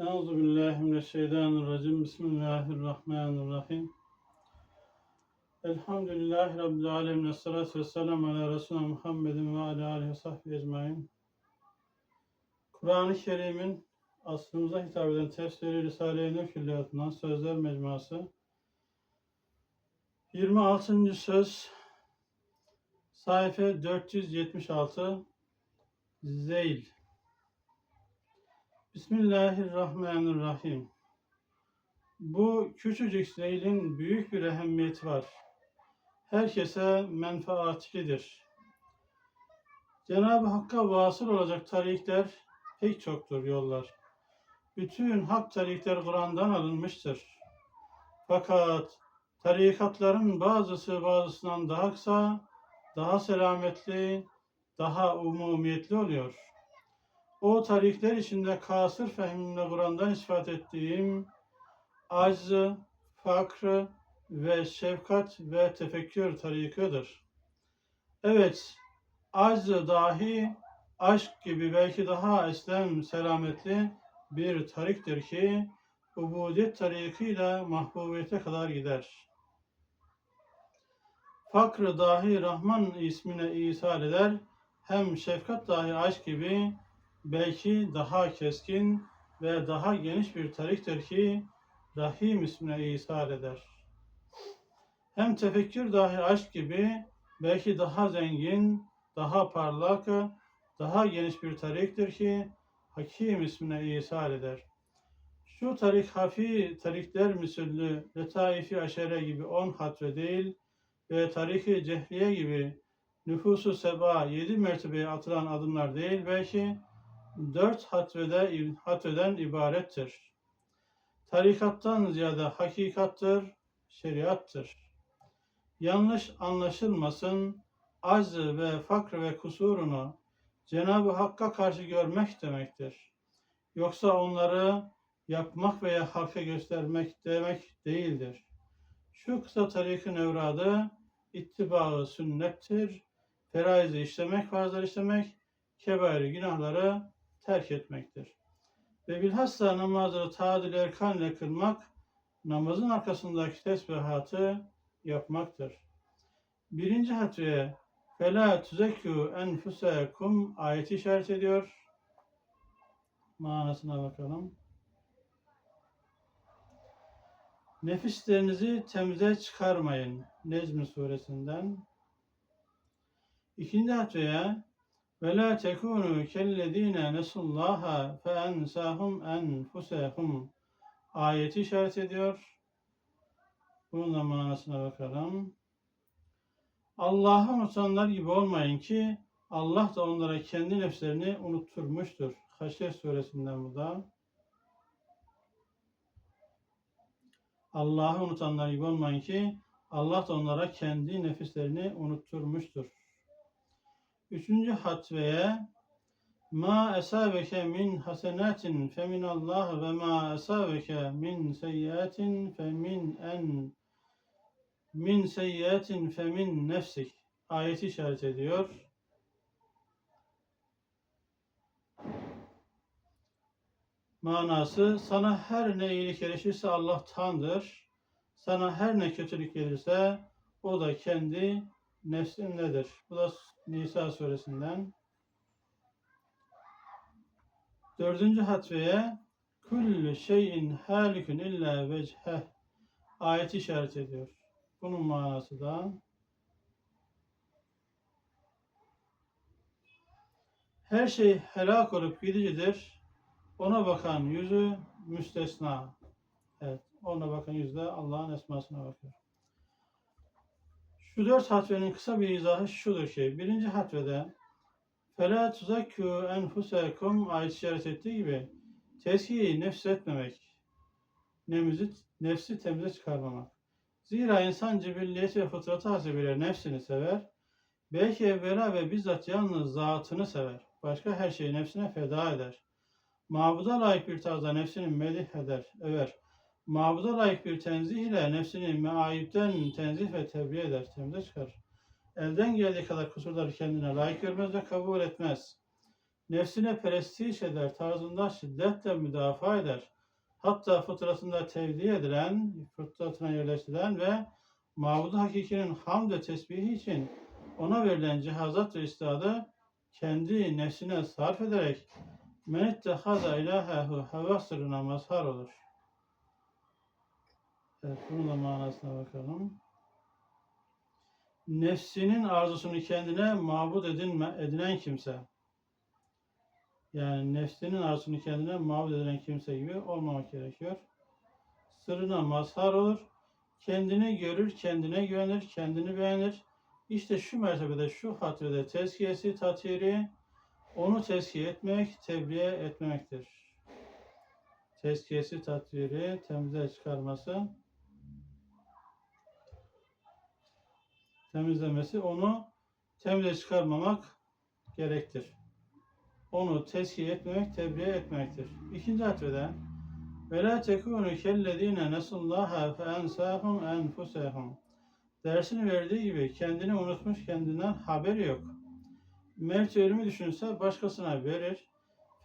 Euzu billahi mineşşeytanirracim. Bismillahirrahmanirrahim. Elhamdülillahi Rabbil alemin. Esselatu vesselamu ala Resulüne Muhammedin ve ala alihi ve sahbihi ecmain. Kur'an-ı Kerim'in asrımıza hitap eden tefsiri Risale-i Nur Külliyatı'ndan Sözler Mecmuası. 26. söz sayfa 476 Zeyl Bismillahirrahmanirrahim. Bu küçücük zeylin büyük bir ehemmiyeti var. Herkese menfaatlidir. Cenab-ı Hakk'a vasıl olacak tarikler pek çoktur yollar. Bütün hak tarikler Kur'an'dan alınmıştır. Fakat tarikatların bazısı bazısından daha kısa, daha selametli, daha umumiyetli oluyor. O tarikler içinde kasır fehmimle Kur'an'dan ispat ettiğim aczı, fakrı ve şefkat ve tefekkür tarikıdır. Evet, aczı dahi aşk gibi belki daha eslem selametli bir tariktir ki ubudiyet tarikıyla mahbubiyete kadar gider. Fakrı dahi Rahman ismine isal eder, hem şefkat dahi aşk gibi belki daha keskin ve daha geniş bir tariktir ki Rahim ismine isal eder. Hem tefekkür dahi aşk gibi belki daha zengin, daha parlak, daha geniş bir tariktir ki Hakim ismine isal eder. Şu tarik hafi tarikler misüllü letaifi aşere gibi on hatve değil ve tariki cehriye gibi nüfusu seba yedi mertebeye atılan adımlar değil belki dört hatvede, hatveden ibarettir. Tarikattan ziyade hakikattır, şeriattır. Yanlış anlaşılmasın, aczı ve fakr ve kusurunu Cenab-ı Hakk'a karşı görmek demektir. Yoksa onları yapmak veya halka göstermek demek değildir. Şu kısa tarikin evradı ittibaı sünnettir. Feraizi işlemek, farzları işlemek, kebair günahları terk etmektir. Ve bilhassa namazı tadil erkan ile kılmak, namazın arkasındaki tesbihatı yapmaktır. Birinci hatve فَلَا تُزَكُّوا enfusekum ayeti işaret ediyor. Manasına bakalım. Nefislerinizi temize çıkarmayın. Necm suresinden. İkinci hatve'ye ve la tekunu kellezine nesullaha fe ensahum enfusehum ayeti işaret ediyor. Bunun da manasına bakalım. Allah'ı unutanlar gibi olmayın ki Allah da onlara kendi nefslerini unutturmuştur. Haşr suresinden bu da. Allah'ı unutanlar gibi olmayın ki Allah da onlara kendi nefislerini unutturmuştur. Üçüncü hatveye Ma esabeke min hasenatin fe min Allah ve ma esabeke min seyyiatin fe min en min seyyiatin fe min nefsik ayeti işaret ediyor. Manası sana her ne iyilik erişirse Allah'tandır. Sana her ne kötülük gelirse o da kendi nefsindedir. Bu da Nisa suresinden. Dördüncü hatveye Kullu şeyin halikun illa vecheh ayeti işaret ediyor. Bunun manası da her şey helak olup gidicidir. Ona bakan yüzü müstesna. Evet, ona bakan yüzde Allah'ın esmasına bakıyor. Şu dört hatvenin kısa bir izahı şudur ki, birinci hatvede فَلَا تُزَكُّوا enfusekum ayet işaret ettiği gibi tezkiyeyi nefs etmemek, nefsi, nefsi temize çıkarmamak. Zira insan cibilliyeti ve fıtratı hasebiyle nefsini sever, belki evvela ve bizzat yalnız zatını sever, başka her şeyi nefsine feda eder. Mabuda layık bir tarzda nefsini medih eder, över. Mabuda layık bir tenzih ile nefsini meayipten tenzih ve tebliğ eder, temize çıkar. Elden geldiği kadar kusurları kendine layık görmez ve kabul etmez. nefsine perestiş eder tarzında şiddetle müdafaa eder. Hatta fıtratında tevdi edilen, fıtratına yerleştirilen ve mabudu hakikinin hamd ve tesbihi için ona verilen cihazat ve istadı kendi nefsine sarf ederek men ittehaza ilahehu heva sırrına mazhar olur. Evet, bunun da manasına bakalım. Nefsinin arzusunu kendine mabud edinme, edinen kimse. Yani nefsinin arzusunu kendine mabud edilen kimse gibi olmamak gerekiyor. Sırrına mazhar olur. Kendini görür, kendine güvenir, kendini beğenir. İşte şu mertebede, şu hatrede tezkiyesi, tatiri, onu tezkiye etmek, tebliğ etmemektir. Tezkiyesi, tatviri, temize çıkarması, temizlemesi, onu temize çıkarmamak gerektir. Onu tezkiye etmemek, tebliğ etmektir. İkinci hatrede ve la tekunu kellezine nesullaha fe ensahum enfusehum. Dersini verdiği gibi kendini unutmuş, kendinden haberi yok. Mert ölümü düşünse başkasına verir.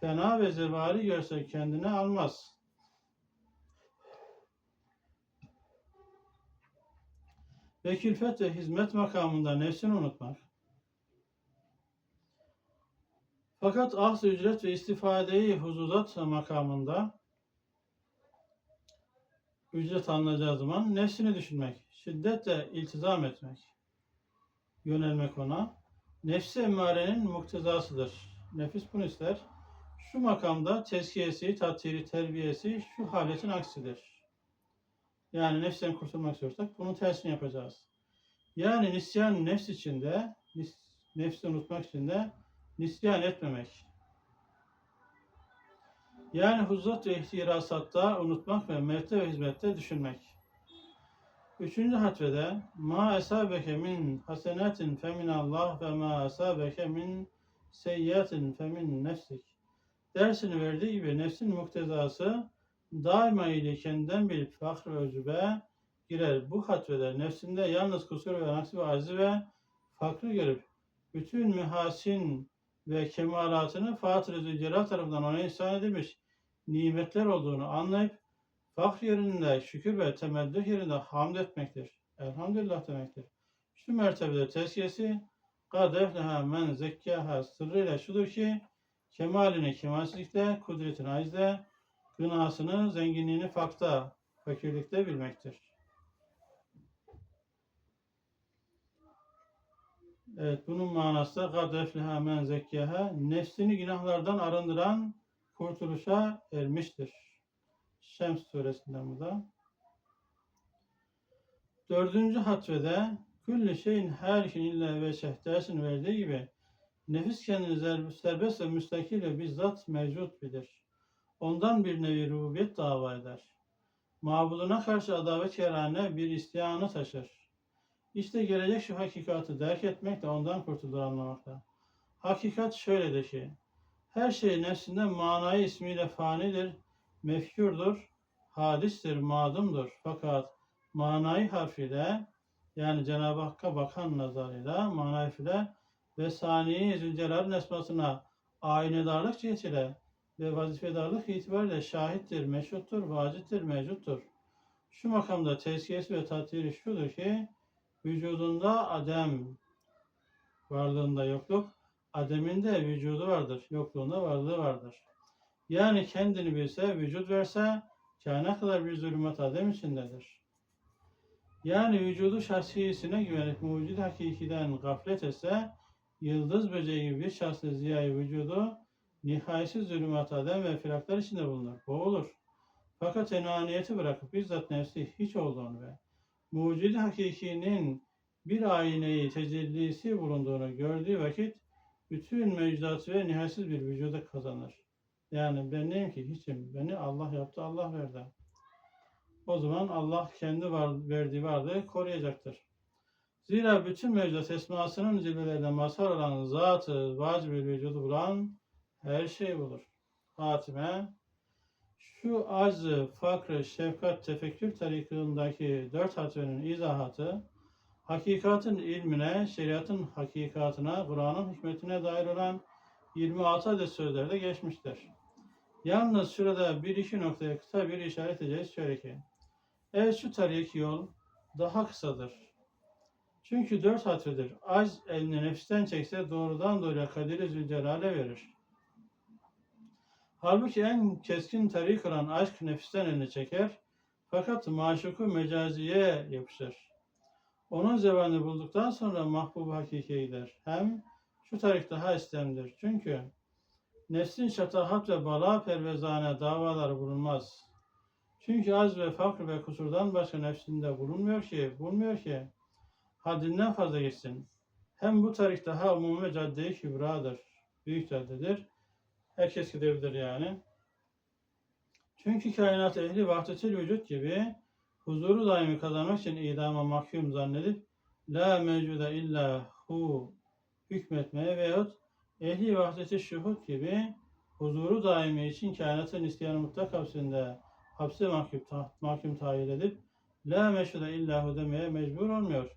Fena ve zevali görse kendine almaz. Ve külfet ve hizmet makamında nefsini unutmak. Fakat ahz ücret ve istifadeyi huzuzat makamında ücret alınacağı zaman nefsini düşünmek, şiddetle iltizam etmek, yönelmek ona, nefsi emmarenin muktezasıdır. Nefis bunu ister. Şu makamda tezkiyesi, tatiri, terbiyesi şu haletin aksidir. Yani nefsten kurtulmak istiyorsak bunun tersini yapacağız. Yani nisyan nefs içinde, nefsi unutmak için de nisyan etmemek. Yani huzut ve ihtirasatta unutmak ve mevte hizmette düşünmek. Üçüncü hatvede ma esabeke min hasenatin femin Allah ve ma esabeke min seyyiatin femin nefsik. Dersini verdiği gibi nefsin muktezası daima ile kendinden bilip fahr özübe girer. Bu hatvede nefsinde yalnız kusur ve nafsi ve acizi ve fakrı görüp bütün mühasin ve kemalatını Fatır-ı Zülcelal tarafından ona ihsan edilmiş nimetler olduğunu anlayıp fakr yerinde şükür ve temeddüh yerinde hamd etmektir. Elhamdülillah demektir. Şu mertebede tezkiyesi kad efleha men zekkaha sırrıyla şudur ki kemalini kemalsizlikte, kudretini acizde, gınasını, zenginliğini fakta, fakirlikte bilmektir. Evet, bunun manası da kad efleha men zekkaha nefsini günahlardan arındıran kurtuluşa ermiştir. Şems suresinden bu da. Dördüncü hatvede külli şeyin her işin illa ve dersini verdiği gibi nefis kendini serbest ve müstakil ve bizzat mevcut bilir. Ondan bir nevi rububiyet dava eder. Mabuduna karşı adavet yarane bir istiyanı taşır. İşte gelecek şu hakikatı derk etmek de ondan kurtulur anlamakta. Hakikat şöyledir ki, her şey nefsinde manayı ismiyle fanidir, mefkurdur, hadistir, madumdur. Fakat manayı harfiyle yani Cenab-ı Hakk'a bakan nazarıyla manayı harfiyle ve saniye zülcelal'in esmasına aynedarlık cihetiyle ve vazifedarlık itibariyle şahittir, meşhuttur, vacittir, mevcuttur. Şu makamda tezkiyesi ve tatiri şudur ki vücudunda adem, varlığında yokluk, ademinde vücudu vardır, yokluğunda varlığı vardır. Yani kendini bilse, vücut verse, kâne kadar bir zulümat adem içindedir. Yani vücudu şahsiyesine güvenip mucid hakikiden gaflet etse, yıldız böceği gibi bir şahsı ziyayı vücudu, nihayetsiz zulümat adem ve firaklar içinde bulunur, boğulur. Fakat enaniyeti bırakıp bizzat nefsi hiç olduğunu ve mucid hakikinin bir ayneyi tecellisi bulunduğunu gördüğü vakit bütün mevcudatı ve nihayetsiz bir vücuda kazanır. Yani ben neyim ki? Hiçim. Beni Allah yaptı, Allah verdi. O zaman Allah kendi var, verdiği varlığı koruyacaktır. Zira bütün mevcudat esmasının cilvelerine mazhar olan zatı, vacib vücudu bulan her şey bulur. Hatime, şu aczı, fakrı, şefkat, tefekkür tarikındaki dört hatvenin izahatı, hakikatin ilmine, şeriatın hakikatına, Kur'an'ın hikmetine dair olan 26 adet sözlerde geçmiştir. Yalnız şurada bir iki noktaya kısa bir işaret edeceğiz şöyle ki. Evet şu tarihi yol daha kısadır. Çünkü dört harflidir. Az elini nefisten çekse doğrudan doğruya Kadir-i Zülcelal'e verir. Halbuki en keskin tarik olan aşk nefisten elini çeker. Fakat maşuku mecaziye yapışır. Onun zevalini bulduktan sonra mahbub hakikiye gider. Hem şu tarik daha istemdir. Çünkü nefsin şatahat ve bala pervezane davaları bulunmaz. Çünkü az ve fakr ve kusurdan başka nefsinde bulunmuyor ki, bulmuyor ki haddinden fazla gitsin. Hem bu tarik daha umumi cadde-i kübradır. Büyük caddedir. Herkes gidebilir yani. Çünkü kainat ehli vahdetil vücut gibi huzuru daimi kazanmak için idama mahkum zannedip la mevcuda illa hu hükmetmeye veyahut ehli vahdeti şuhud gibi huzuru daimi için kainatın isteyen mutlak hapsinde hapse mahkum, ta, mahkum tayin edip la meşhuda illa hu demeye mecbur olmuyor.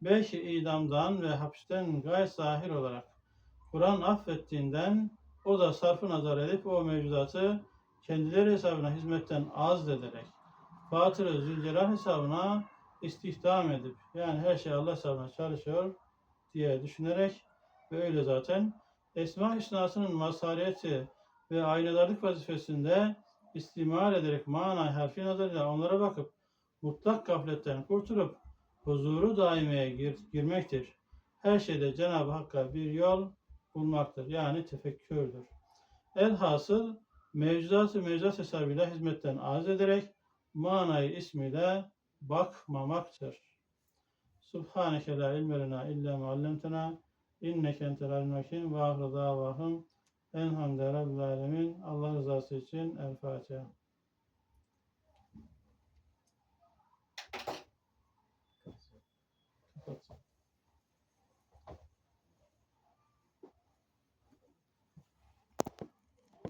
Belki idamdan ve hapisten gayet zahir olarak Kur'an affettiğinden o da sarfı nazar edip o mevcudatı kendileri hesabına hizmetten az ederek Fatır-ı hesabına istihdam edip yani her şey Allah hesabına çalışıyor diye düşünerek böyle zaten Esma Hüsna'sının mazhariyeti ve aynadarlık vazifesinde istimal ederek mana harfi nazarıyla onlara bakıp mutlak gafletten kurtulup huzuru daimeye gir- girmektir. Her şeyde Cenab-ı Hakk'a bir yol bulmaktır. Yani tefekkürdür. Elhasıl mevcudatı mevcudat hesabıyla hizmetten az ederek manayı ismiyle bakmamaktır. Subhaneke la ilme illa muallemtena inneke entel alim ve ahre davahım enhamdülillahi rabbil. Allah rızası için El Fatiha.